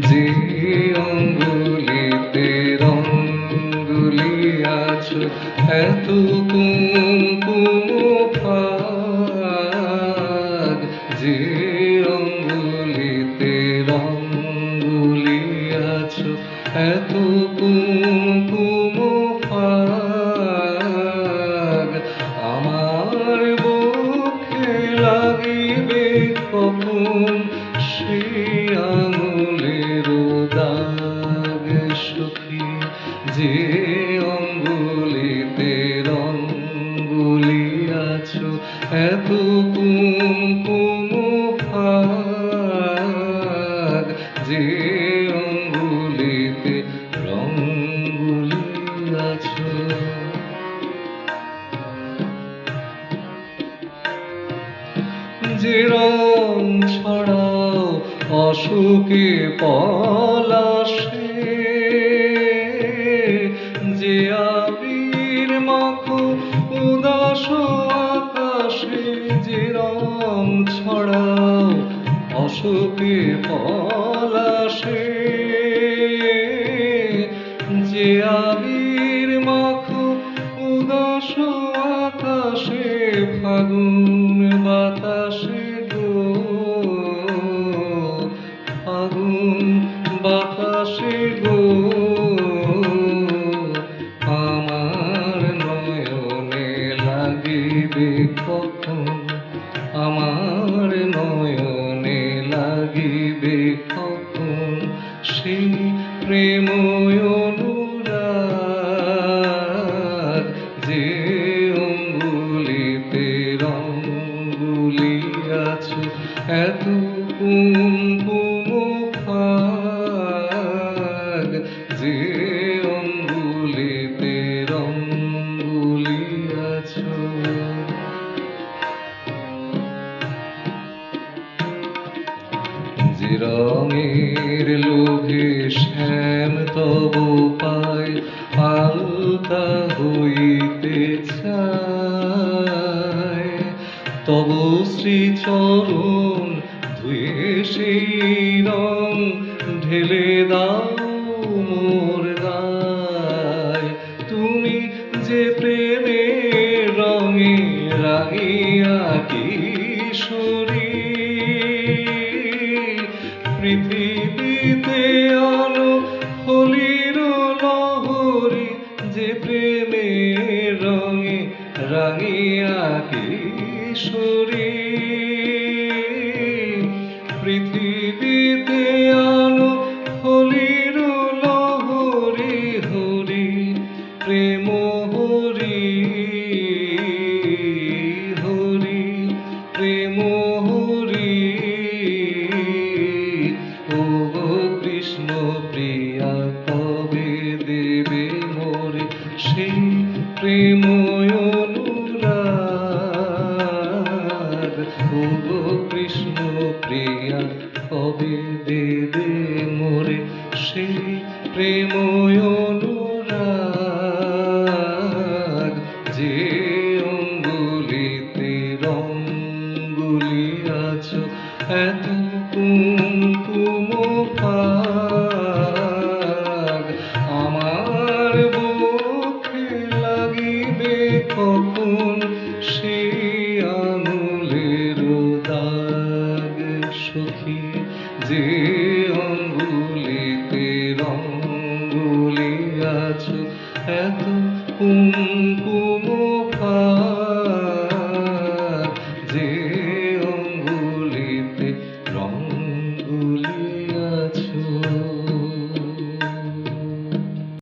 যে অঙ্গুলিতে রঙ্গুলি আছো এত কুমকুম ফাগ যে অঙ্গুলিতে রঙ্গুলি আছো এত কুমকুম যে অঙ্গুলিতে রঙ্গুলি আছো, এত কুমকুম ফাগ, যে অঙ্গুলিতে রঙ্গুলি আছো। যে রং ছড়াও, অসুখে পলাশে আবির মাখো উদাস আকাশে যে রং ছড়াও অশোকে পলাশে প্রেম রঙের লোভে শ্যাম তব পায়, আলতা হইতে চায়। তব শ্রীচরণ ধুয়ে সেই রং ঢেলে দাও মোর গায়। যে প্রেমে রঙে রাঙিয়া কিশোরী পৃথিবীতে আলো হলির লহরি হরি প্রেম হরি হরি। অনুরাগ কৃষ্ণ দে সেই প্রেম রঙ্গুলি আছো এত কুমকুম